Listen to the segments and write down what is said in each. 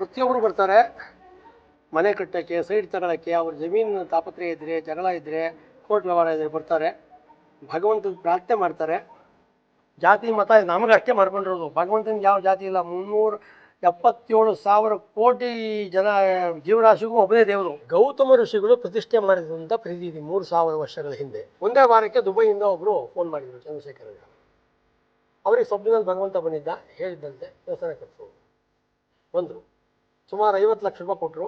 ಪ್ರತಿಯೊಬ್ಬರು ಬರ್ತಾರೆ. ಮನೆ ಕಟ್ಟೋಕ್ಕೆ ಸೈಡ್ ತಗೊಳ್ಳೋಕ್ಕೆ ಅವ್ರ ಜಮೀನು ತಾಪತ್ರೆ ಇದ್ದರೆ ಜಗಳ ಇದ್ದರೆ ಕೋರ್ಟ್ ವ್ಯವಹಾರ ಇದ್ದರೆ ಬರ್ತಾರೆ. ಭಗವಂತನ ಪ್ರಾರ್ಥನೆ ಮಾಡ್ತಾರೆ. ಜಾತಿ ಮತ ನಮಗೆ ಅಷ್ಟೇ ಮಾಡ್ಕೊಂಡಿರೋದು ಭಗವಂತನಿಗೆ ಯಾವ ಜಾತಿ ಇಲ್ಲ. ಮುನ್ನೂರ ಎಪ್ಪತ್ತೇಳು ಸಾವಿರ ಕೋಟಿ ಜನ ಜೀವರಾಶಿಗೂ ಒಬ್ಬನೇ ದೇವರು. ಗೌತಮ ಋಷಿಗಳು ಪ್ರತಿಷ್ಠೆ ಮಾಡಿದಂಥ ಪ್ರತಿನಿಧಿ ಮೂರು ಸಾವಿರ ವರ್ಷಗಳ ಹಿಂದೆ. ಒಂದೇ ವಾರಕ್ಕೆ ದುಬೈಯಿಂದ ಒಬ್ಬರು ಫೋನ್ ಮಾಡಿದರು ಚಂದ್ರಶೇಖರ್ ಅವರಿಗೆ ಸ್ವಪ್ನದಲ್ಲಿ ಭಗವಂತ ಬಂದಿದ್ದ ಹೇಳಿದ್ದಂತೆ ದೇವಸ್ಥಾನ ಕಟ್ಟಿಸೋದು ಒಂದು ಸುಮಾರು ಐವತ್ತು ಲಕ್ಷ ರೂಪಾಯಿ ಕೊಟ್ಟರು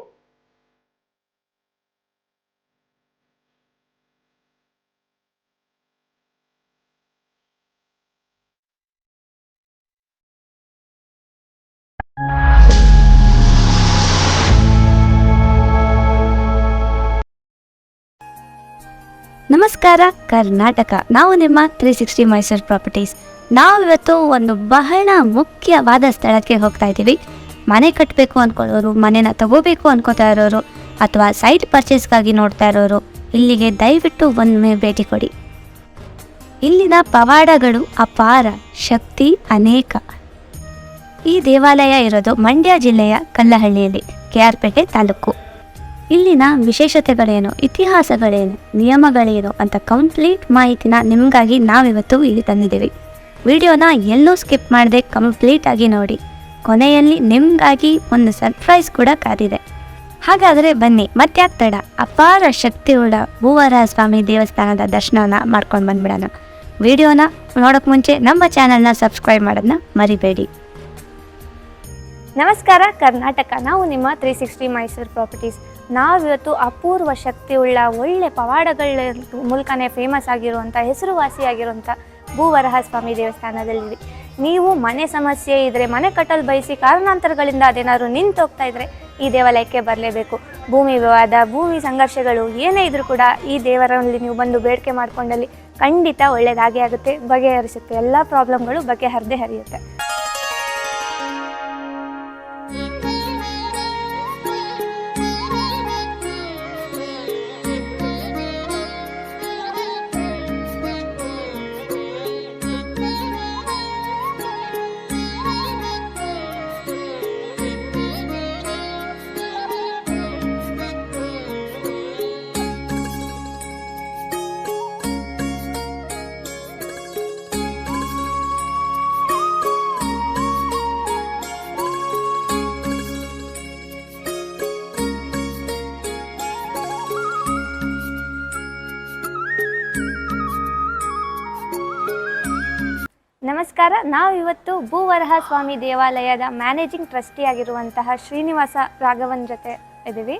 ನಮಸ್ಕಾರ, ಕರ್ನಾಟಕ. ನಾವು ನಿಮ್ಮ ತ್ರೀ ಸಿಕ್ಸ್ಟಿ ಮೈಸೂರು ಪ್ರಾಪರ್ಟೀಸ್. ನಾವಿವತ್ತು ಒಂದು ಬಹಳ ಮುಖ್ಯವಾದ ಸ್ಥಳಕ್ಕೆ ಹೋಗ್ತಾ ಇದ್ದೀವಿ. ಮನೆ ಕಟ್ಟಬೇಕು ಅಂದ್ಕೊಳ್ಳೋರು ಮನೆನ ತಗೋಬೇಕು ಅನ್ಕೋತಾ ಇರೋರು ಅಥವಾ ಸೈಟ್ ಪರ್ಚೇಸ್ಗಾಗಿ ನೋಡ್ತಾ ಇರೋರು, ಇಲ್ಲಿಗೆ ದಯವಿಟ್ಟು ಒಮ್ಮೆ ಭೇಟಿ ಕೊಡಿ. ಇಲ್ಲಿನ ಪವಾಡಗಳು ಅಪಾರ ಶಕ್ತಿ ಅನೇಕ. ಈ ದೇವಾಲಯ ಇರೋದು ಮಂಡ್ಯ ಜಿಲ್ಲೆಯ ಕಲ್ಲಹಳ್ಳಿಯಲ್ಲಿ ಕೆ ಆರ್ ಪೇಟೆ ತಾಲೂಕು. ಇಲ್ಲಿನ ವಿಶೇಷತೆಗಳೇನು, ಇತಿಹಾಸಗಳೇನು, ನಿಯಮಗಳೇನು ಅಂತ ಕಂಪ್ಲೀಟ್ ಮಾಹಿತಿನ ನಿಮಗಾಗಿ ನಾವಿವತ್ತು ಇಲ್ಲಿ ತಂದಿದ್ದೀವಿ. ವಿಡಿಯೋನ ಎಲ್ಲೂ ಸ್ಕಿಪ್ ಮಾಡದೆ ಕಂಪ್ಲೀಟ್ ಆಗಿ ನೋಡಿ. ಕೊನೆಯಲ್ಲಿ ನಿಮಗಾಗಿ ಒಂದು ಸರ್ಪ್ರೈಸ್ ಕೂಡ ಕಾದಿದೆ. ಹಾಗಾದರೆ ಬನ್ನಿ ಮತ್ತ್ಯಾಕ್ ತಡ ಅಪಾರ ಶಕ್ತಿಯುಳ್ಳ ಭೂವರ ಸ್ವಾಮಿ ದೇವಸ್ಥಾನದ ದರ್ಶನನ ಮಾಡ್ಕೊಂಡು ಬಂದ್ಬಿಡೋಣ. ವಿಡಿಯೋನ ನೋಡೋಕೆ ಮುಂಚೆ ನಮ್ಮ ಚಾನಲ್ನ ಸಬ್ಸ್ಕ್ರೈಬ್ ಮಾಡೋದನ್ನ ಮರಿಬೇಡಿ. ನಮಸ್ಕಾರ, ಕರ್ನಾಟಕ. ನಾವು ನಿಮ್ಮ ತ್ರೀ ಸಿಕ್ಸ್ಟಿ ಮೈಸೂರು ಪ್ರಾಪರ್ಟೀಸ್ ನಾವಿವತ್ತು ಅಪೂರ್ವ ಶಕ್ತಿಯುಳ್ಳ ಒಳ್ಳೆ ಪವಾಡಗಳ ಮೂಲಕನೇ ಫೇಮಸ್ ಆಗಿರುವಂಥ ಹೆಸರುವಾಸಿಯಾಗಿರುವಂಥ ಭೂವರಹ ಸ್ವಾಮಿ ದೇವಸ್ಥಾನದಲ್ಲಿದೆ ನೀವು ಮನೆ ಸಮಸ್ಯೆ ಇದ್ದರೆ ಮನೆ ಕಟ್ಟಲು ಬಯಸಿ ಕಾರಣಾಂತರಗಳಿಂದ ಅದೇನಾದ್ರು ನಿಂತು ಹೋಗ್ತಾ ಇದ್ದರೆ ಈ ದೇವಾಲಯಕ್ಕೆ ಬರಲೇಬೇಕು. ಭೂಮಿ ವಿವಾದ, ಭೂಮಿ ಸಂಘರ್ಷಗಳು ಏನೇ ಇದ್ರೂ ಕೂಡ ಈ ದೇವರಲ್ಲಿ ನೀವು ಬಂದು ಬೇಡಿಕೆ ಮಾಡ್ಕೊಂಡಲ್ಲಿ ಖಂಡಿತ ಒಳ್ಳೆಯದಾಗೇ ಆಗುತ್ತೆ. ಬಗೆಹರಿಸುತ್ತೆ. ಎಲ್ಲ ಪ್ರಾಬ್ಲಮ್ಗಳು ಬಗೆಹರದೇ ಹರಿಯುತ್ತೆ. ನಮಸ್ಕಾರ. ನಾವಿವತ್ತು ಭೂವರಹ ಸ್ವಾಮಿ ದೇವಾಲಯದ ಮ್ಯಾನೇಜಿಂಗ್ ಟ್ರಸ್ಟಿ ಆಗಿರುವಂತಹ ಶ್ರೀನಿವಾಸ ರಾಘವನ್ ಜೊತೆ ಇದ್ದೀವಿ.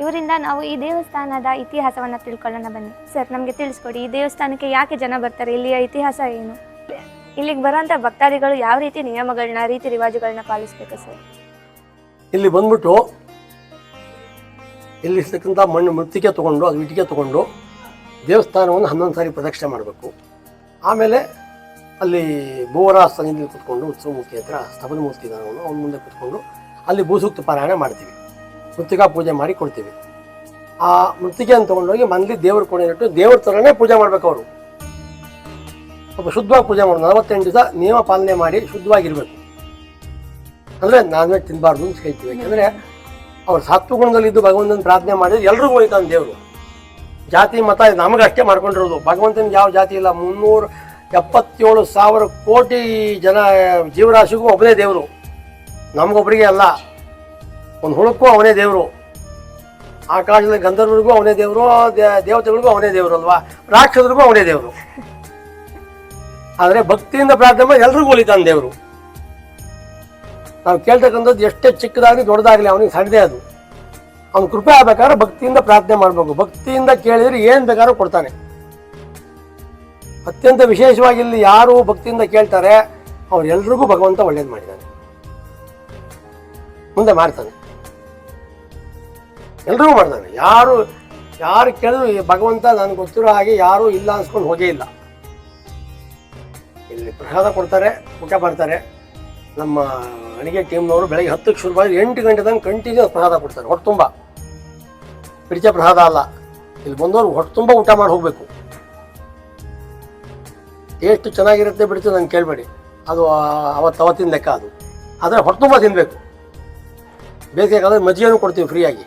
ಇವರಿಂದ ನಾವು ಈ ದೇವಸ್ಥಾನದ ಇತಿಹಾಸವನ್ನು ತಿಳ್ಕೊಳ್ಳೋಣ ಬನ್ನಿ. ಸರ್, ನಮಗೆ ತಿಳಿಸ್ಕೊಡಿ, ಈ ದೇವಸ್ಥಾನಕ್ಕೆ ಯಾಕೆ ಜನ ಬರ್ತಾರೆ? ಇಲ್ಲಿಯ ಇತಿಹಾಸ ಏನು? ಇಲ್ಲಿಗೆ ಬರೋಂಥ ಭಕ್ತಾದಿಗಳು ಯಾವ ರೀತಿ ನಿಯಮಗಳನ್ನ, ರೀತಿ ರಿವಾಜುಗಳನ್ನ ಪಾಲಿಸ್ಬೇಕು ಸರ್? ಇಲ್ಲಿ ಬಂದ್ಬಿಟ್ಟು ಇಲ್ಲಿರ್ತಕ್ಕಂಥ ಮಣ್ಣು ಮೃತ್ತಿಗೆ ತಗೊಂಡು, ಅದು ಇಟ್ಟಿಗೆ ತೊಗೊಂಡು ದೇವಸ್ಥಾನವನ್ನು ಹನ್ನೊಂದು ಸಾರಿ ಪ್ರದಕ್ಷಿಣೆ ಮಾಡಬೇಕು. ಆಮೇಲೆ ಅಲ್ಲಿ ಭೂವರ ಸನ್ನಿಧಿ ಕುತ್ಕೊಂಡು ಉತ್ಸವ ಮೂರ್ತಿ ಹತ್ರ ಸ್ತಬನ ಮೂರ್ತಿ ಇದ್ದಾನೆ ಅವನು ಮುಂದೆ ಕುತ್ಕೊಂಡು ಅಲ್ಲಿ ಭೂಸೂಕ್ತ ಪಾರಾಯಣ ಮಾಡ್ತೀವಿ. ಮೃತ್ತಿಕಾ ಪೂಜೆ ಮಾಡಿ ಕೊಡ್ತೀವಿ. ಆ ಮೃತ್ತಿಗೆ ಅಂತ ತೊಗೊಂಡೋಗಿ ಮನೇಲಿ ದೇವ್ರ ಕೋಣೆ ಇಟ್ಟು ದೇವ್ರ ಥರನೇ ಪೂಜೆ ಮಾಡ್ಬೇಕು ಅವರು. ಸ್ವಲ್ಪ ಶುದ್ಧವಾಗಿ ಪೂಜೆ ಮಾಡೋದು, ನಲವತ್ತೆಂಟು ದಿವಸ ನಿಯಮ ಪಾಲನೆ ಮಾಡಿ ಶುದ್ಧವಾಗಿರ್ಬೇಕು. ಅಂದರೆ ನಾನ್ ವೆಜ್ ತಿನ್ನಬಾರ್ದು ಅಂತ ಹೇಳ್ತೀವಿ. ಯಾಕೆಂದರೆ ಅವ್ರು ಸಾತ್ವ ಗುಣದಲ್ಲಿದ್ದು ಭಗವಂತನ ಪ್ರಾರ್ಥನೆ ಮಾಡಿದ್ರೆ ಎಲ್ರಿಗೂ ಹೋಯ್ತಾನೆ ದೇವರು. ಜಾತಿ, ಮತ ನಮಗೆ ಅಷ್ಟೇ ಮಾಡ್ಕೊಂಡಿರೋದು. ಭಗವಂತನಿಗೆ ಯಾವ ಜಾತಿ ಇಲ್ಲ. ಮುನ್ನೂರ ಎಪ್ಪತ್ತೇಳು ಸಾವಿರ ಕೋಟಿ ಜನ ಜೀವರಾಶಿಗೂ ಒಬ್ಬನೇ ದೇವರು. ನಮಗೊಬ್ಬರಿಗೆ ಅಲ್ಲ, ಒಂದು ಹುಳುಕ್ಕೂ ಅವನೇ ದೇವರು. ಆಕಾಶದ ಗಂಧರ್ವರಿಗೂ ಅವನೇ ದೇವರು ದೇವತೆಗಳಿಗೂ ಅವನೇ ದೇವರು ಅಲ್ವಾ? ರಾಕ್ಷಸರಿಗೂ ಅವನೇ ದೇವರು. ಆದರೆ ಭಕ್ತಿಯಿಂದ ಪ್ರಾರ್ಥನೆ ಮಾಡಿ ಎಲ್ರಿಗೂ ಒಲಿತಾನೆ ದೇವರು. ನಾವು ಕೇಳ್ತಕ್ಕಂಥದ್ದು ಎಷ್ಟೇ ಚಿಕ್ಕದಾಗಲಿ ದೊಡ್ಡದಾಗಲಿ ಅವನಿಗೆ ಸಣ್ಣದೇ ಅದು. ಅವ್ನ ಕೃಪೆ ಆಗ್ಬೇಕಾದ್ರೆ ಭಕ್ತಿಯಿಂದ ಪ್ರಾರ್ಥನೆ ಮಾಡಬೇಕು. ಭಕ್ತಿಯಿಂದ ಕೇಳಿದರೆ ಏನು ಬೇಕಾದ್ರೂ ಕೊಡ್ತಾನೆ. ಅತ್ಯಂತ ವಿಶೇಷವಾಗಿ ಇಲ್ಲಿ ಯಾರು ಭಕ್ತಿಯಿಂದ ಕೇಳ್ತಾರೆ, ಅವ್ರೆಲ್ರಿಗೂ ಭಗವಂತ ಒಳ್ಳೇದು ಮಾಡಿದ್ದಾನೆ ಮುಂದೆ ಮಾಡ್ತಾನೆ. ಎಲ್ರಿಗೂ ಮಾಡ್ತಾನೆ. ಯಾರು ಯಾರು ಕೇಳಿದ್ರು ಭಗವಂತ ನನಗೆ ಗೊತ್ತಿರೋ ಹಾಗೆ ಯಾರು ಇಲ್ಲ ಅನ್ಸ್ಕೊಂಡು ಹೋಗೇ ಇಲ್ಲ. ಇಲ್ಲಿ ಪ್ರಸಾದ ಕೊಡ್ತಾರೆ, ಊಟ ಮಾಡ್ತಾರೆ. ನಮ್ಮ ಅಡಿಗೆ ಟೀಮ್ನವರು ಬೆಳಗ್ಗೆ ಹತ್ತಕ್ಕೆ ಶುರು ಮಾಡಿ ಎಂಟು ಗಂಟೆ ತನಕ ಕಂಟಿನ್ಯೂ ಪ್ರಸಾದ ಕೊಡ್ತಾರೆ, ಹೊಟ್ಟೆ ತುಂಬ. ಪ್ರಸಾದ ಅಲ್ಲ. ಇಲ್ಲಿ ಬಂದವರು ಹೊಟ್ಟೆ ತುಂಬ ಊಟ ಮಾಡಿ ಹೋಗಬೇಕು. ಎಷ್ಟು ಚೆನ್ನಾಗಿರುತ್ತೆ ಬಿಡುತ್ತೆ ನಂಗೆ ಕೇಳಬೇಡಿ. ಅದು ಅವತ್ತು ಅವತ್ತಿನ ಲೆಕ್ಕ ಅದು. ಆದರೆ ಹೊಟ್ಟೆ ತುಂಬ ತಿನ್ನಬೇಕು ಬೇಸಿಗೆ ಕಾಲದಲ್ಲಿ ಮಜ್ಜಿಗೆನೂ ಕೊಡ್ತೀವಿ ಫ್ರೀಯಾಗಿ.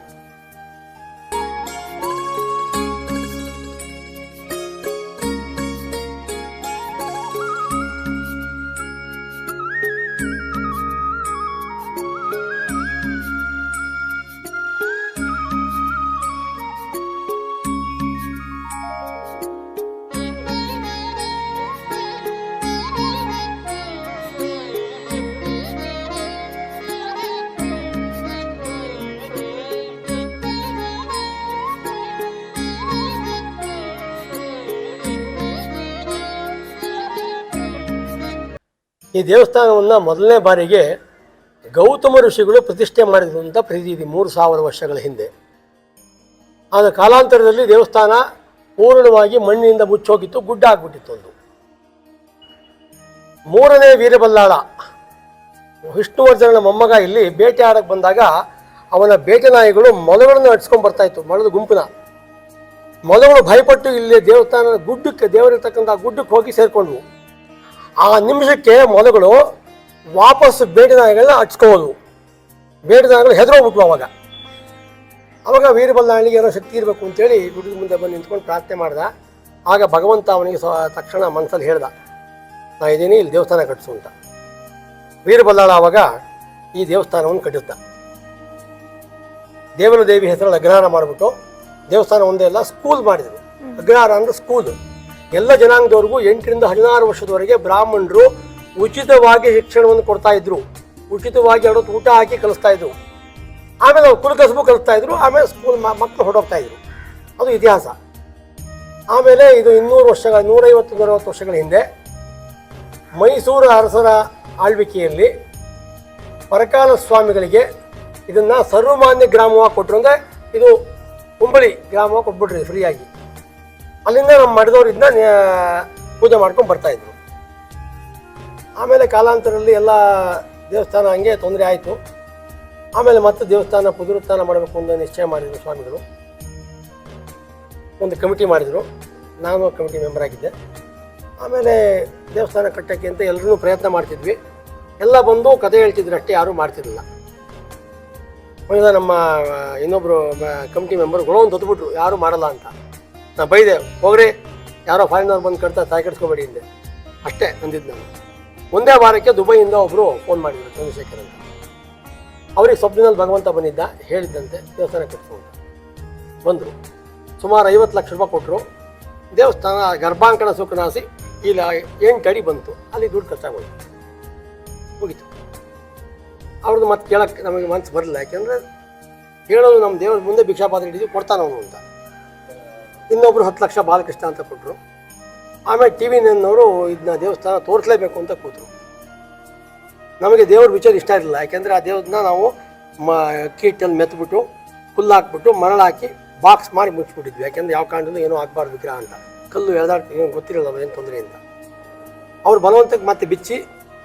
ಈ ದೇವಸ್ಥಾನವನ್ನು ಮೊದಲನೇ ಬಾರಿಗೆ ಗೌತಮ ಋಷಿಗಳು ಪ್ರತಿಷ್ಠೆ ಮಾಡಿದ್ರು ಅಂತ ಪ್ರತೀತಿ ಮೂರು ಸಾವಿರ ವರ್ಷಗಳ ಹಿಂದೆ. ಆದ ಕಾಲಾಂತರದಲ್ಲಿ ದೇವಸ್ಥಾನ ಪೂರ್ಣವಾಗಿ ಮಣ್ಣಿನಿಂದ ಮುಚ್ಚೋಗಿತ್ತು ಗುಡ್ಡ ಆಗ್ಬಿಟ್ಟಿತ್ತು ಒಂದು. ಮೂರನೇ ವೀರಬಲ್ಲಾಳ ವಿಷ್ಣುವರ್ಧನ ಮೊಮ್ಮಗ ಇಲ್ಲಿ ಬೇಟೆ ಆಡಕ್ಕೆ ಬಂದಾಗ ಅವನ ಬೇಟೆ ನಾಯಿಗಳು ಮೊಲಗಳನ್ನು ಅಡ್ಸ್ಕೊಂಡ್ ಬರ್ತಾ ಇತ್ತು, ಮೊಲದ ಗುಂಪಿನ. ಮೊಲಗಳು ಭಯಪಟ್ಟು ಇಲ್ಲಿ ದೇವಸ್ಥಾನದ ಗುಡ್ಡಕ್ಕೆ, ದೇವರಿರ್ತಕ್ಕಂಥ ಗುಡ್ಡಕ್ಕೆ ಹೋಗಿ ಸೇರ್ಕೊಂಡ್ವು. ಆ ನಿಮಿಷಕ್ಕೆ ಮೊಲಗಳು ವಾಪಸ್ ಬೇಟೆ ನಾಯಿಗಳನ್ನ ಅಟ್ಸ್ಕೋದು ಬೇಟೆ ನಾಯಿಗಳು ಹೆದರೋಗ್ಬಿಟ್ವು ಅವಾಗ. ಅವಾಗ ವೀರಬಲ್ಲಾಳಿಗೆ ಏನೋ ಶಕ್ತಿ ಇರಬೇಕು ಅಂತೇಳಿ ಗುಡ್ಡದ ಮುಂದೆ ಬಂದು ನಿಂತ್ಕೊಂಡು ಪ್ರಾರ್ಥನೆ ಮಾಡ್ದ. ಆಗ ಭಗವಂತ ಅವನಿಗೆ ಸ ತಕ್ಷಣ ಮನಸ್ಸಲ್ಲಿ ಹೇಳ್ದ ನಾ ಇದ್ದೀನಿ ಇಲ್ಲಿ ದೇವಸ್ಥಾನ ಕಟ್ಟಿಸು ಅಂತ. ವೀರಬಲ್ಲಾಳ ಅವಾಗ ಈ ದೇವಸ್ಥಾನವನ್ನು ಕಟ್ಟಿಸ್ದ ದೇವನ ದೇವಿ ಹೆಸರಲ್ಲಿ ಅಗ್ರಹಾರ ಮಾಡಿಬಿಟ್ಟು ದೇವಸ್ಥಾನ ಒಂದೇ ಅಲ್ಲ ಸ್ಕೂಲ್ ಮಾಡಿದರು. ಅಗ್ರಹಾರ ಅಂದರೆ ಸ್ಕೂಲ್ ಎಲ್ಲ ಜನಾಂಗದವ್ರಿಗೂ ಎಂಟರಿಂದ ಹದಿನಾರು ವರ್ಷದವರೆಗೆ ಬ್ರಾಹ್ಮಣರು ಉಚಿತವಾಗಿ ಶಿಕ್ಷಣವನ್ನು ಕೊಡ್ತಾ ಇದ್ರು. ಉಚಿತವಾಗಿ ಅವತ್ತು ಊಟ ಹಾಕಿ ಕಲಿಸ್ತಾ ಇದ್ರು. ಆಮೇಲೆ ಅವ್ರು ಕುಲಕಸಬು ಕಲಿಸ್ತಾ ಇದ್ರು, ಆಮೇಲೆ ಸ್ಕೂಲ್ ಮಕ್ಕಳು ಹೊರಡೋಗ್ತಾ ಇದ್ರು. ಅದು ಇತಿಹಾಸ. ಆಮೇಲೆ ಇದು ಇನ್ನೂರು ವರ್ಷಗಳ, ನೂರೈವತ್ತು ನೂರೈವತ್ತು ವರ್ಷಗಳ ಹಿಂದೆ ಮೈಸೂರು ಅರಸರ ಆಳ್ವಿಕೆಯಲ್ಲಿ ಪರಕಾಲ ಸ್ವಾಮಿಗಳಿಗೆ ಇದನ್ನು ಸರ್ವಮಾನ್ಯ ಗ್ರಾಮವಾಗಿ ಕೊಟ್ಟರು ಅಂದರೆ ಇದು ಕುಂಬಳಿ ಗ್ರಾಮವಾಗಿ ಕೊಟ್ಬಿಟ್ರಿ ಫ್ರೀಯಾಗಿ ಅಲ್ಲಿಂದ ನಮ್ಮ ಮಡಿದವ್ರು ಇದನ್ನ ಪೂಜೆ ಮಾಡ್ಕೊಂಡು ಬರ್ತಾ ಇದ್ರು. ಆಮೇಲೆ ಕಾಲಾಂತರದಲ್ಲಿ ಎಲ್ಲ ದೇವಸ್ಥಾನ ಹಂಗೆ ತೊಂದರೆ ಆಯಿತು. ಆಮೇಲೆ ಮತ್ತೆ ದೇವಸ್ಥಾನ ಪುನರುತ್ಥಾನ ಮಾಡಬೇಕು ಅಂತ ನಿಶ್ಚಯ ಮಾಡಿದರು ಸ್ವಾಮಿಗಳು. ಒಂದು ಕಮಿಟಿ ಮಾಡಿದರು. ನಾನು ಕಮಿಟಿ ಮೆಂಬರ್ ಆಗಿದ್ದೆ. ಆಮೇಲೆ ದೇವಸ್ಥಾನ ಕಟ್ಟಕ್ಕೆ ಅಂತ ಎಲ್ಲರೂ ಪ್ರಯತ್ನ ಮಾಡ್ತಿದ್ವಿ. ಎಲ್ಲ ಬಂದು ಕತೆ ಹೇಳ್ತಿದ್ರು ಅಷ್ಟೇ, ಯಾರೂ ಮಾಡ್ತಿರಲಿಲ್ಲ. ನಮ್ಮ ಇನ್ನೊಬ್ಬರು ಕಮಿಟಿ ಮೆಂಬರ್ಗಳು ಒಂದು ಹೊತ್ಬಿಟ್ರು ಯಾರೂ ಮಾಡಲ್ಲ ಅಂತ. ನಾ ಬೈದೆ, ಹೋಗ್ರಿ, ಯಾರೋ ಫಾರಿನವ್ರು ಬಂದು ಕಟ್ತಾ ತಾಯಿ ಕಟ್ಸ್ಕೊಬೇಡಿ ಹಿಂದೆ ಅಷ್ಟೇ ಅಂದಿದ್ದು ನಾನು. ಒಂದೇ ವಾರಕ್ಕೆ ದುಬೈಯಿಂದ ಒಬ್ಬರು ಫೋನ್ ಮಾಡಿದ್ರು, ಚಂದ್ರಶೇಖರ್ ಅಂತ. ಅವ್ರಿಗೆ ಸ್ವಪ್ನದಲ್ಲಿ ಭಗವಂತ ಬಂದಿದ್ದ, ಹೇಳಿದ್ದಂತೆ ದೇವಸ್ಥಾನ ಕಟ್ಕೊಂಡು ಬಂದರು. ಸುಮಾರು ಐವತ್ತು ಲಕ್ಷ ರೂಪಾಯಿ ಕೊಟ್ಟರು ದೇವಸ್ಥಾನ ಗರ್ಭಾಂಕಣ ಸುಖನಾಸಿ ಇಲ್ಲಿ ಎಂಟು ಅಡಿ ಬಂತು, ಅಲ್ಲಿ ದುಡ್ಡು ಖರ್ಚಾಗೋಯ್ತು ಮುಗೀತು. ಅವ್ರದ್ದು ಮತ್ತೆ ಕೇಳಕ್ಕೆ ನಮಗೆ ಮನಸ್ಸು ಬರಲಿಲ್ಲ, ಯಾಕೆಂದರೆ ಹೇಳೋದು ನಮ್ಮ ದೇವ್ರ ಮುಂದೆ ಭಿಕ್ಷಾಪಾತ್ರ ಹಿಡಿದು ಕೊಡ್ತಾನವನು ಅಂತ. ಇನ್ನೊಬ್ರು ಹತ್ತು ಲಕ್ಷ ಬಾಲಕೃಷ್ಣ ಅಂತ ಕೊಟ್ಟರು ಆಮೇಲೆ ಟಿ ವಿ ನನ್ನವರು ಇದನ್ನ ದೇವಸ್ಥಾನ ತೋರಿಸಲೇಬೇಕು ಅಂತ ಕೂತರು. ನಮಗೆ ದೇವ್ರ ವಿಚಾರ ಇಷ್ಟ ಇರಲಿಲ್ಲ. ಯಾಕೆಂದರೆ ಆ ದೇವ್ರನ್ನ ನಾವು ಮ ಕೀಟಲ್ಲಿ ಮೆತ್ಬಿಟ್ಟು, ಹುಲ್ಲು ಹಾಕ್ಬಿಟ್ಟು, ಮರಳು ಹಾಕಿ ಬಾಕ್ಸ್ ಮಾಡಿ ಮುಚ್ಚಿಬಿಟ್ಟಿದ್ವಿ. ಯಾಕೆಂದ್ರೆ ಯಾವ ಕಾರಣದಿಂದ ಏನೂ ಆಗಬಾರ್ದು ವಿಗ್ರಹ ಅಂತ. ಕಲ್ಲು ಎಳ್ದಾಡ್ ಏನು ಗೊತ್ತಿರಲ್ಲ ಏನು ತೊಂದರೆಯಿಂದ ಅಂತ ಅವ್ರು ಬಲವಂತಕ್ಕೆ ಮತ್ತೆ ಬಿಚ್ಚಿ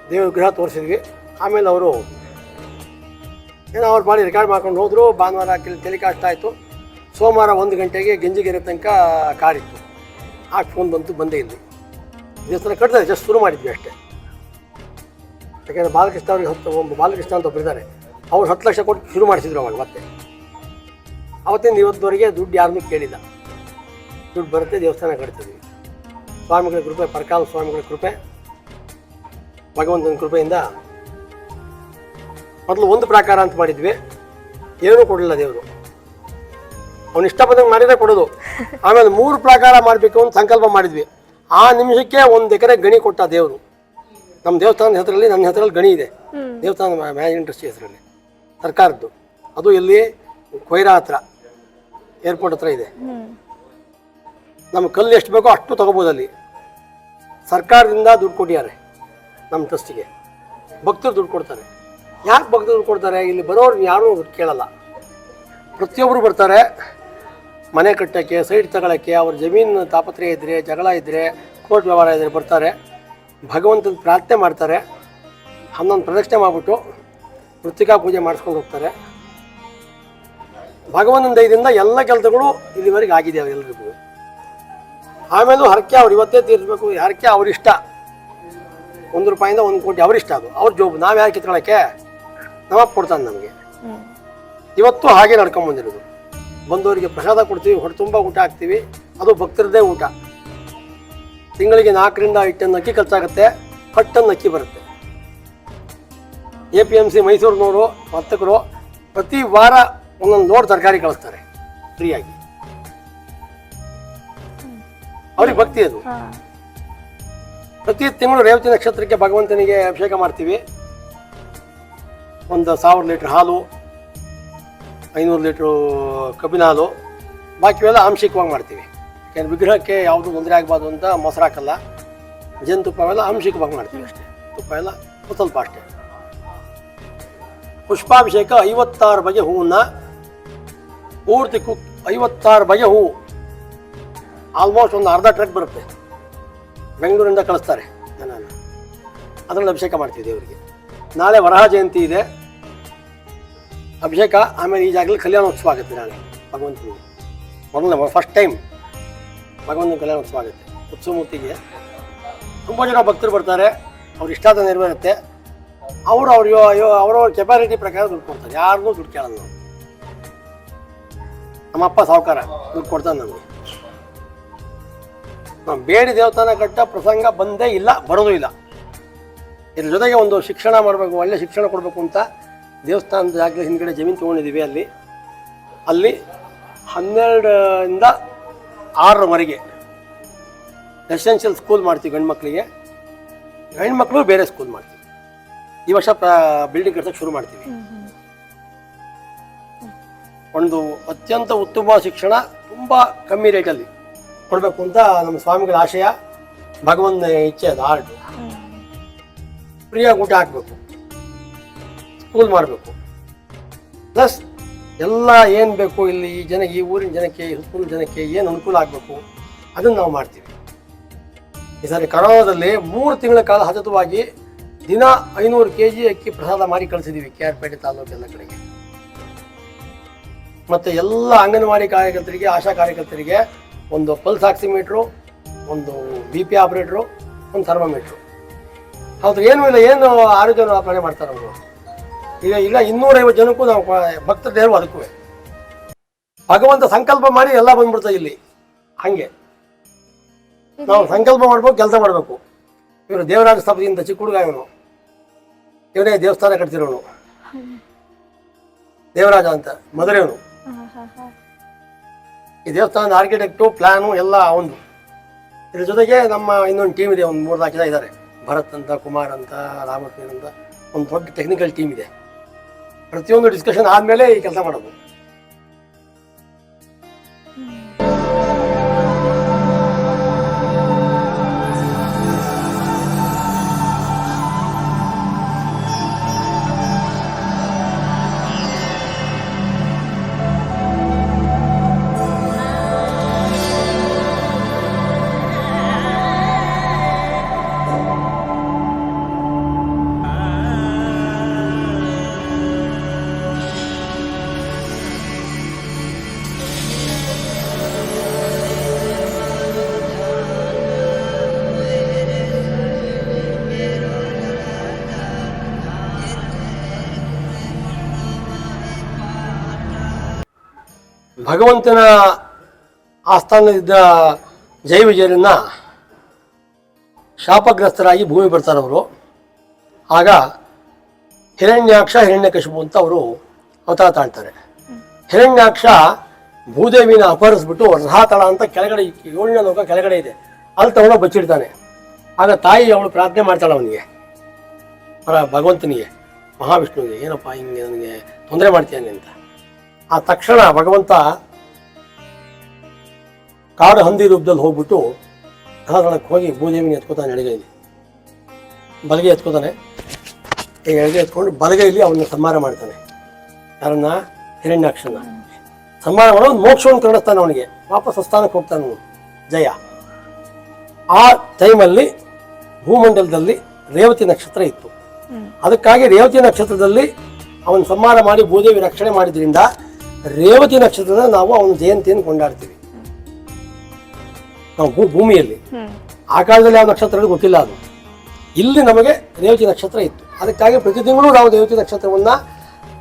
ದೇವ್ರ ವಿಗ್ರಹ ತೋರಿಸಿದ್ವಿ. ಆಮೇಲೆ ಅವರು ಏನೋ ಅವ್ರು ಮಾಡಿ ರೆಕಾರ್ಡ್ ಮಾಡ್ಕೊಂಡು ಹೋದರು. ಭಾನುವಾರ ಟೆಲಿಕಾಸ್ಟ್ ಆಯಿತು. ಸೋಮವಾರ ಒಂದು ಗಂಟೆಗೆ ಗಂಜಿಗೆರೆ ತನಕ ಕಾರಿತ್ತು. ಆ ಫೋನ್ ಬಂತು, ಬಂದೇ ಇಲ್ಲಿ. ದೇವಸ್ಥಾನ ಕಟ್ಟಿದ್ರೆ ಜಸ್ಟ್ ಶುರು ಮಾಡಿದ್ವಿ ಅಷ್ಟೇ. ಯಾಕೆಂದರೆ ಬಾಲಕೃಷ್ಣ ಅವ್ರಿಗೆ ಹತ್ತು, ಒಬ್ಬ ಬಾಲಕೃಷ್ಣ ಅಂತ ಒಬ್ಬರಿದ್ದಾರೆ ಅವ್ರು ಹತ್ತು ಲಕ್ಷ ಕೊಟ್ಟು ಶುರು ಮಾಡಿಸಿದ್ರು ಅವಾಗ ಮತ್ತೆ. ಅವತ್ತಿಂದ ಇವತ್ತುವರೆಗೆ ದುಡ್ಡು ಯಾರನ್ನೂ ಕೇಳಿಲ್ಲ. ದುಡ್ಡು ಬರುತ್ತೆ, ದೇವಸ್ಥಾನ ಕಟ್ತಿದ್ವಿ ಸ್ವಾಮಿಗಳ ಕೃಪೆ, ಪರಕಾಲ ಸ್ವಾಮಿಗಳ ಕೃಪೆ, ಭಗವಂತನ ಕೃಪೆಯಿಂದ ಮೊದಲು ಒಂದು ಪ್ರಾಕಾರ ಅಂತ ಮಾಡಿದ್ವಿ. ಏನೂ ಕೊಡಲಿಲ್ಲ ದೇವರು. ಅವನು ಇಷ್ಟಪಟ್ಟಂಗೆ ಮಾಡಿದ್ರೆ ಕೊಡೋದು. ಆಮೇಲೆ ಮೂರು ಪ್ರಾಕಾರ ಮಾಡಬೇಕು ಅಂತ ಸಂಕಲ್ಪ ಮಾಡಿದ್ವಿ. ಆ ನಿಮಿಷಕ್ಕೆ ಒಂದು ಎಕರೆ ಗಣಿ ಕೊಟ್ಟ ದೇವರು. ನಮ್ಮ ದೇವಸ್ಥಾನದ ಹೆಸರಲ್ಲಿ ನನ್ನ ಹೆಸರಲ್ಲಿ ಗಣಿ ಇದೆ. ದೇವಸ್ಥಾನ ಮ್ಯಾನೇಜ್ ಇಂಡಸ್ಟ್ರಿ ಹೆಸರಲ್ಲಿ. ಸರ್ಕಾರದ್ದು. ಅದು ಇಲ್ಲಿ ಕೊಯ್ರಾ ಹತ್ರ ಏರ್ಪೋರ್ಟ್ ಹತ್ರ ಇದೆ. ನಮ್ಮ ಕಲ್ಲು ಎಷ್ಟು ಬೇಕೋ ಅಷ್ಟು ತಗೋಬೋದು ಅಲ್ಲಿ. ಸರ್ಕಾರದಿಂದ ದುಡ್ಡು ಕೊಟ್ಟಿದ್ದಾರೆ ನಮ್ಮ ಟ್ರಸ್ಟಿಗೆ. ಭಕ್ತರು ದುಡ್ಡು ಕೊಡ್ತಾರೆ. ಯಾಕೆ ಭಕ್ತರು ದುಡ್ಡು ಕೊಡ್ತಾರೆ? ಇಲ್ಲಿ ಬರೋರು ಯಾರೂ ದುಡ್ಡು ಕೇಳಲ್ಲ. ಪ್ರತಿಯೊಬ್ಬರು ಬರ್ತಾರೆ. ಮನೆ ಕಟ್ಟೋಕ್ಕೆ ಸೈಟ್ ತಗೊಳ್ಳೋಕ್ಕೆ ಅವ್ರ ಜಮೀನು ತಾಪತ್ರೆ ಇದ್ದರೆ ಜಗಳ ಇದ್ದರೆ ಕೋರ್ಟ್ ವ್ಯವಹಾರ ಇದ್ದರೆ ಬರ್ತಾರೆ. ಭಗವಂತನ ಪ್ರಾರ್ಥನೆ ಮಾಡ್ತಾರೆ. ಹನ್ನೊಂದು ಪ್ರದಕ್ಷಿಣೆ ಮಾಡಿಬಿಟ್ಟು ಮೃತ್ತಿಕಾ ಪೂಜೆ ಮಾಡಿಸ್ಕೊಂಡು ಹೋಗ್ತಾರೆ. ಭಗವಂತನ ದಯದಿಂದ ಎಲ್ಲ ಕೆಲಸಗಳು ಇಲ್ಲಿವರೆಗೆ ಆಗಿದೆ ಅವರೆಲ್ಲರಿಗೂ ಆಮೇಲೂ ಹರಕೆ ಅವ್ರು ಇವತ್ತೇ ತೀರಿಸ್ಬೇಕು. ಹರಕೆ ಅವರಿಷ್ಟ. ಒಂದು ರೂಪಾಯಿಂದ ಒಂದು ಕೋಟಿ ಅವರಿಷ್ಟ ಅದು. ಅವ್ರ ಜೋಬ್ ನಾವು ಯಾರು ಕಿತ್ಕೊಳ್ಳೋಕ್ಕೆ ನಮ್ಮಪ್ಪ ಕೊಡ್ತಾನೆ ನಮಗೆ. ಇವತ್ತು ಹಾಗೆ ನಡ್ಕೊಂಬಂದಿರೋದು ಬಂದವರಿಗೆ ಪ್ರಸಾದ ಕೊಡ್ತೀವಿ ಹೊಟ್ಟೆ ತುಂಬ ಊಟ ಹಾಕ್ತೀವಿ. ಅದು ಭಕ್ತರದ್ದೇ ಊಟ. ತಿಂಗಳಿಗೆ ನಾಲ್ಕರಿಂದ ಐದು ಟನ್ ಅಕ್ಕಿ ಖರ್ಚಾಗುತ್ತೆ ಹತ್ತು ಟನ್ ಅಕ್ಕಿ ಬರುತ್ತೆ. ಎ ಪಿ ಎಂ ಸಿ ಮೈಸೂರಿನವರು ವರ್ತಕರು ಪ್ರತಿ ವಾರ ಒಂದೊಂದು ಲೋಡ್ ತರಕಾರಿ ಕಳಿಸ್ತಾರೆ ಫ್ರೀಯಾಗಿ. ಅವ್ರಿಗೆ ಭಕ್ತಿ ಅದು. ಪ್ರತಿ ತಿಂಗಳು ರೇವತಿ ನಕ್ಷತ್ರಕ್ಕೆ ಭಗವಂತನಿಗೆ ಅಭಿಷೇಕ ಮಾಡ್ತೀವಿ. ಒಂದು ಸಾವಿರ ಲೀಟ್ರ್ ಹಾಲು ಐನೂರು ಲೀಟ್ರು ಕಬ್ಬಿನ ಹಾಲು. ಬಾಕಿವೆಲ್ಲ ಆಂಶಿಕವಾಗಿ ಮಾಡ್ತೀವಿ. ಯಾಕೆಂದರೆ ವಿಗ್ರಹಕ್ಕೆ ಯಾವುದು ತೊಂದರೆ ಆಗಬಾರ್ದು ಅಂತ ಮೊಸರು ಹಾಕಲ್ಲ. ಜೇನುತುಪ್ಪವೆಲ್ಲ ಆಂಶಿಕವಾಗಿ ಮಾಡ್ತೀವಿ ಅಷ್ಟೇ. ತುಪ್ಪ ಎಲ್ಲ ಸ್ವಲ್ಪ ಅಷ್ಟೇ. ಪುಷ್ಪಾಭಿಷೇಕ ಐವತ್ತಾರು ಬಗೆ ಹೂವನ್ನು. ಪೂರ್ತಿ ಕುಕ್ ಐವತ್ತಾರು ಬಗೆ ಹೂವು. ಆಲ್ಮೋಸ್ಟ್ ಒಂದು ಅರ್ಧ ಟ್ರಕ್ ಬರುತ್ತೆ. ಬೆಂಗಳೂರಿಂದ ಕಳಿಸ್ತಾರೆ ಜನನ. ಅದರಲ್ಲಿ ಅಭಿಷೇಕ ಮಾಡ್ತೀವಿ ದೇವರಿಗೆ. ನಾಳೆ ವರಹ ಜಯಂತಿ ಇದೆ. ಅಭಿಷೇಕ, ಆಮೇಲೆ ಈಗಾಗಲೇ ಕಲ್ಯಾಣೋತ್ಸವ ಆಗುತ್ತೆ ನಾಳೆ, ಭಗವಂತನಿಗೆ. ಮೊದಲನೇ ಫಸ್ಟ್ ಟೈಮ್ ಭಗವಂತನ ಕಲ್ಯಾಣೋತ್ಸವ ಆಗುತ್ತೆ ಉತ್ಸವಮೂರ್ತಿಗೆ ತುಂಬ ಜನ ಭಕ್ತರು ಬರ್ತಾರೆ, ಅವ್ರ ಇಷ್ಟಾದ ನೆರವೇರುತ್ತೆ. ಅವರು ಅವ್ರ ಅವರವ್ರ ಕೆಪಾಸಿಟಿ ಪ್ರಕಾರ ದುಡ್ಡು ಕೊಡ್ತಾರೆ, ಯಾರಿಗೂ ದುಡ್ಡು ಕೇಳಲ್ಲ ನಾವು ನಮ್ಮಪ್ಪ ಸಾಹುಕಾರ ದುಡ್ಡು ಕೊಡ್ತಾನೆ ನಮಗೆ. ನಾವು ಬೇಡಿ ದೇವಸ್ಥಾನ ಕಟ್ಟ ಪ್ರಸಂಗ ಬಂದೇ ಇಲ್ಲ, ಬರೋದು ಇಲ್ಲ. ಇದ್ರ ಜೊತೆಗೆ ಒಂದು ಶಿಕ್ಷಣ ಮಾಡಬೇಕು, ಒಳ್ಳೆ ಶಿಕ್ಷಣ ಕೊಡಬೇಕು ಅಂತ ದೇವಸ್ಥಾನದ ಜಾಗದ ಹಿಂದ್ಗಡೆ ಜಮೀನು ತೊಗೊಂಡಿದ್ದೀವಿ ಅಲ್ಲಿ. ಅಲ್ಲಿ ಹನ್ನೆರಡರಿಂದ ಆರರವರೆಗೆ ರೆಸಿಡೆನ್ಷಿಯಲ್ ಸ್ಕೂಲ್ ಮಾಡ್ತೀವಿ ಗಂಡು ಮಕ್ಕಳಿಗೆ ಹೆಣ್ಮಕ್ಳು ಬೇರೆ ಸ್ಕೂಲ್ ಮಾಡ್ತೀವಿ. ಈ ವರ್ಷ ಬಿಲ್ಡಿಂಗ್ ಕಟ್ಟಕ್ಕೆ ಶುರು ಮಾಡ್ತೀವಿ. ಒಂದು ಅತ್ಯಂತ ಉತ್ತಮ ಶಿಕ್ಷಣ ತುಂಬ ಕಮ್ಮಿ ರೇಟಲ್ಲಿ ಕೊಡಬೇಕು ಅಂತ ನಮ್ಮ ಸ್ವಾಮಿಗಳ ಆಶಯ. ಭಗವಂತನ ಇಚ್ಛೆ ಅದು. ಆರ್ಟ್ ಫ್ರೀಯಾಗಿ ಊಟ ಹಾಕಬೇಕು. ಸ್ಕೂಲ್ ಮಾಡಬೇಕು. ಪ್ಲಸ್ ಎಲ್ಲ ಏನು ಬೇಕು ಇಲ್ಲಿ ಈ ಜನ ಈ ಊರಿನ ಜನಕ್ಕೆ ಸುತ್ತಮುತ್ತ ಜನಕ್ಕೆ ಏನು ಅನುಕೂಲ ಆಗಬೇಕು, ಅದನ್ನು ನಾವು ಮಾಡ್ತೀವಿ. ಈ ಸಾರಿ ಕರೋನಾದಲ್ಲಿ ಮೂರು ತಿಂಗಳ ಕಾಲ ಸತತವಾಗಿ ದಿನ ಐನೂರು ಕೆ ಜಿ ಅಕ್ಕಿ ಪ್ರಸಾದ ಮಾಡಿ ಕಳಿಸಿದ್ದೀವಿ ಕೆ ಆರ್ ಪೇಟೆ ತಾಲೂಕೆಲ್ಲ ಕಡೆಗೆ. ಮತ್ತು ಎಲ್ಲ ಅಂಗನವಾಡಿ ಕಾರ್ಯಕರ್ತರಿಗೆ, ಆಶಾ ಕಾರ್ಯಕರ್ತರಿಗೆ ಒಂದು ಪಲ್ಸ್ ಆಕ್ಸಿಮೀಟ್ರು ಒಂದು ಬಿ ಪಿ ಆಪ್ರೇಟ್ರು ಒಂದು ಥರ್ಮೋಮೀಟ್ರು ಹೌದು, ಏನೂ ಇಲ್ಲ, ಏನು ಆರೋಗ್ಯ ಅಪಾಯ ಮಾಡ್ತಾರೆ ಅವರು. ಈಗ ಇಲ್ಲ ಇನ್ನೂರೈವತ್ತು ಜನಕ್ಕೂ ನಾವು ಭಕ್ತ ದೇವರು ಅದಕ್ಕೂ ಭಗವಂತ ಸಂಕಲ್ಪ ಮಾಡಿ ಎಲ್ಲ ಬಂದ್ಬಿಡ್ತಾ ಇಲ್ಲಿ. ಹಂಗೆ. ನಾವು ಸಂಕಲ್ಪ ಮಾಡ್ಬೇಕು, ಕೆಲಸ ಮಾಡಬೇಕು. ಇವರು ದೇವರಾಜ ಸ್ಥಾಪದಿಂದ ಚಿಕ್ಕ ಹುಡುಗ ಇವನು. ಇವನೇ ದೇವಸ್ಥಾನ ಕಟ್ತಿರೋನು. ದೇವರಾಜ ಅಂತ ಮಧುರೆಯವನು ಈ ದೇವಸ್ಥಾನದ ಆರ್ಕಿಟೆಕ್ಟು ಪ್ಲಾನು ಎಲ್ಲ ಅವನು ಇದ್ರ ಜೊತೆಗೆ ನಮ್ಮ ಇನ್ನೊಂದು ಟೀಮ್ ಇದೆ, ಒಂದು ಮೂರು ನಾಲ್ಕು ಜನ ಇದ್ದಾರೆ. ಭರತ್ ಅಂತ, ಕುಮಾರ್ ಅಂತ ರಾಮಕೃಷ್ಣ ಅಂತ, ಒಂದು ದೊಡ್ಡ ಟೆಕ್ನಿಕಲ್ ಟೀಮ್ ಇದೆ. ಪ್ರತಿಯೊಂದು ಡಿಸ್ಕಷನ್ ಆದಮೇಲೆ ಈ ಕೆಲಸ ಮಾಡೋದು. ಭಗವಂತನ ಆಸ್ಥಾನದಿದ್ದ ಜೈ ವಿಜಯರನ್ನ ಶಾಪಗ್ರಸ್ತರಾಗಿ ಭೂಮಿ ಬರ್ತಾರೆ ಅವರು ಆಗ ಹಿರಣ್ಯಾಕ್ಷ ಹಿರಣ್ಯಕಶಿಪು ಅಂತ ಅವರು ಅವತಾರ ತಾಳ್ತಾರೆ ಹಿರಣ್ಯಾಕ್ಷ ಭೂದೇವಿನ ಅಪಹರಿಸ್ಬಿಟ್ಟು ರಥಾತಳ ಅಂತ ಕೆಳಗಡೆ, ಏಳನೇ ಲೋಕ ಕೆಳಗಡೆ ಇದೆ. ಅಲ್ಲಿ ತಗೊಂಡು ಬಚ್ಚಿಡ್ತಾನೆ. ಆಗ ತಾಯಿ ಅವಳು ಪ್ರಾರ್ಥನೆ ಮಾಡ್ತಾಳೆ ಅವನಿಗೆ. ಅವರ ಭಗವಂತನಿಗೆ, ಮಹಾವಿಷ್ಣುವಿಗೆ, ಏನಪ್ಪ ಹಿಂಗೆ ನನಗೆ ತೊಂದರೆ ಮಾಡ್ತೀಯಾನೆ ಅಂತ? ಆ ತಕ್ಷಣ ಭಗವಂತ ಕಾಡು ಹಂದಿ ರೂಪದಲ್ಲಿ ಹೋಗ್ಬಿಟ್ಟು ರಥಾತಳಕ್ಕೆ ಹೋಗಿ ಭೂದೇವಿನ ಎತ್ಕೋತಾನೆ ಎಡಗೈಲಿ ಬಲಗೈ ಎತ್ಕೋತಾನೆ. ಈ ಎಡಗೈ ಎತ್ಕೊಂಡು ಬಲಗೈಲಿ ಅವನ್ನ ಸಂಹಾರ ಮಾಡ್ತಾನೆ. ಯಾರನ್ನ? ಹಿರಣ್ಯಾಕ್ಷನ ಸಂಹಾರ ಮಾಡೋ ಒಂದು ಮೋಕ್ಷವನ್ನು ಕರುಣಿಸ್ತಾನೆ ಅವನಿಗೆ. ವಾಪಸ್ ಸ್ಥಾನಕ್ಕೆ ಹೋಗ್ತಾನೆ ಅವನು. ಜಯ. ಆ ಟೈಮಲ್ಲಿ ಭೂಮಂಡಲದಲ್ಲಿ ರೇವತಿ ನಕ್ಷತ್ರ ಇತ್ತು. ಅದಕ್ಕಾಗಿ ರೇವತಿ ನಕ್ಷತ್ರದಲ್ಲಿ ಅವನು ಸಂಹಾರ ಮಾಡಿ ಭೂದೇವಿ ರಕ್ಷಣೆ ಮಾಡಿದ್ರಿಂದ ರೇವತಿ ನಕ್ಷತ್ರದ ನಾವು ಅವನ ಜಯಂತಿಯನ್ನು ಕೊಂಡಾಡ್ತೀವಿ. ನಾವು ಭೂಮಿಯಲ್ಲಿ. ಆ ಕಾಲದಲ್ಲಿ ಯಾವ ನಕ್ಷತ್ರ ಗೊತ್ತಿಲ್ಲ ಅದು. ಇಲ್ಲಿ ನಮಗೆ ರೇವತಿ ನಕ್ಷತ್ರ ಇತ್ತು. ಅದಕ್ಕಾಗಿ ಪ್ರತಿ ತಿಂಗಳು ನಾವು ರೇವತಿ ನಕ್ಷತ್ರವನ್ನ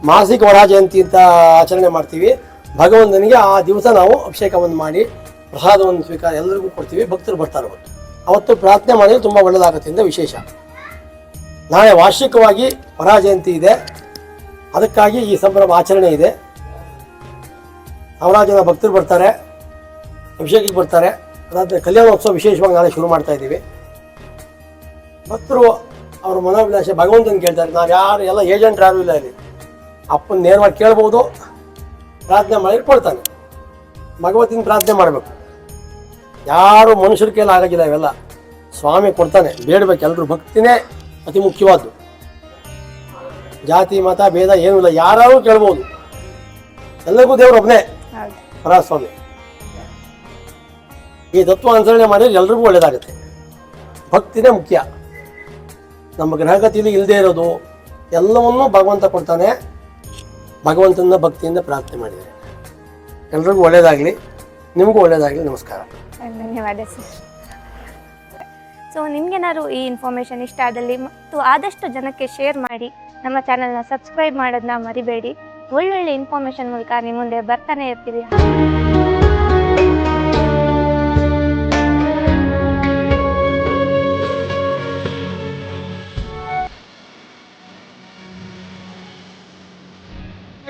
ಮಾಸಿಕ ವರ ಜಯಂತಿ ಅಂತ ಆಚರಣೆ ಮಾಡ್ತೀವಿ. ಭಗವಂತನಿಗೆ ಆ ದಿವಸ ನಾವು ಅಭಿಷೇಕವನ್ನು ಮಾಡಿ ಪ್ರಸಾದವನ್ನು ಸ್ವೀಕಾರ ಎಲ್ಲರಿಗೂ ಕೊಡ್ತೀವಿ. ಭಕ್ತರು ಬರ್ತಾರೆ ಅವತ್ತು. ಅವತ್ತು ಪ್ರಾರ್ಥನೆ ಮಾಡಿದ್ರೆ ತುಂಬ ಒಳ್ಳೆಯದಾಗುತ್ತೆ ಅಂತ ವಿಶೇಷ. ನಾಳೆ ವಾರ್ಷಿಕವಾಗಿ ವರ ಜಯಂತಿ ಇದೆ. ಅದಕ್ಕಾಗಿ ಈ ಸಂಭ್ರಮ ಆಚರಣೆ ಇದೆ. ಸಾವಿರಾರು ಜನ ಭಕ್ತರು ಬರ್ತಾರೆ, ಅಭಿಷೇಕಕ್ಕೆ ಬರ್ತಾರೆ. ಅದಾದ ಕಲ್ಯಾಣೋತ್ಸವ ವಿಶೇಷವಾಗಿ ನಾಳೆ ಶುರು ಮಾಡ್ತಾ ಇದ್ದೀವಿ. ಭಕ್ತರು ಅವ್ರ ಮನೋಭಿಲಾಷೆ ಭಗವಂತನ ಕೇಳ್ತಾರೆ. ನಾವು ಯಾರು, ಎಲ್ಲ ಏಜೆಂಟ್ ಯಾರು ಇಲ್ಲ ಇಲ್ಲಿ. ಅಪ್ಪನ ನೇರವಾಗಿ ಕೇಳ್ಬೋದು, ಪ್ರಾರ್ಥನೆ ಮಾಡಿ ಕೊಡ್ತಾನೆ ಭಗವತಿನ ಪ್ರಾರ್ಥನೆ ಮಾಡಬೇಕು. ಯಾರು ಮನುಷ್ಯರ ಕೇಳ ಆಗೋದಿಲ್ಲ ಇವೆಲ್ಲ. ಸ್ವಾಮಿ ಕೊಡ್ತಾನೆ. ಬೇಡಬೇಕು. ಎಲ್ಲರೂ ಭಕ್ತಿನೇ ಅತಿ ಮುಖ್ಯವಾದ್ದು. ಜಾತಿ, ಮತ, ಭೇದ ಏನೂ ಇಲ್ಲ. ಯಾರು ಕೇಳ್ಬೋದು. ಎಲ್ಲರಿಗೂ ದೇವ್ರು ಸ್ವಾಮಿ ಈ ತತ್ವ ಅನುಸರಣೆ ಮಾಡಿದ್ರೆ ಎಲ್ರಿಗೂ ಒಳ್ಳೇದಾಗುತ್ತೆ. ಭಕ್ತಿನೇ ಮುಖ್ಯ. ನಮ್ಮ ಗ್ರಹಗತಿಯಲ್ಲಿ ಇಲ್ಲದೆ ಇರೋದು ಎಲ್ಲವನ್ನೂ ಭಗವಂತ ಕೊಡ್ತಾನೆ. ಭಗವಂತನ ಭಕ್ತಿಯಿಂದ ಪ್ರಾರ್ಥನೆ ಮಾಡಿದ್ದಾರೆ. ಎಲ್ರಿಗೂ ಒಳ್ಳೇದಾಗಲಿ. ನಿಮಗೂ ಒಳ್ಳೇದಾಗಲಿ. ನಮಸ್ಕಾರ. ಧನ್ಯವಾದ ಸರ್. ಸೊ ನಿಮ್ಗೇನಾದ್ರು ಈ ಇನ್ಫಾರ್ಮೇಷನ್ ಇಷ್ಟ ಆದಲ್ಲಿ ಮತ್ತು ಆದಷ್ಟು ಜನಕ್ಕೆ ಶೇರ್ ಮಾಡಿ ನಮ್ಮ ಚಾನಲ್ನ ಸಬ್ಸ್ಕ್ರೈಬ್ ಮಾಡೋದನ್ನ ಮರಿಬೇಡಿ. ಒಳ್ಳೊಳ್ಳೆ ಇನ್ಫಾರ್ಮೇಷನ್ ಮೂಲಕ ನಿಮ್ಮ ಮುಂದೆ ಬರ್ತಾನೆ ಇರ್ತೀವಿ.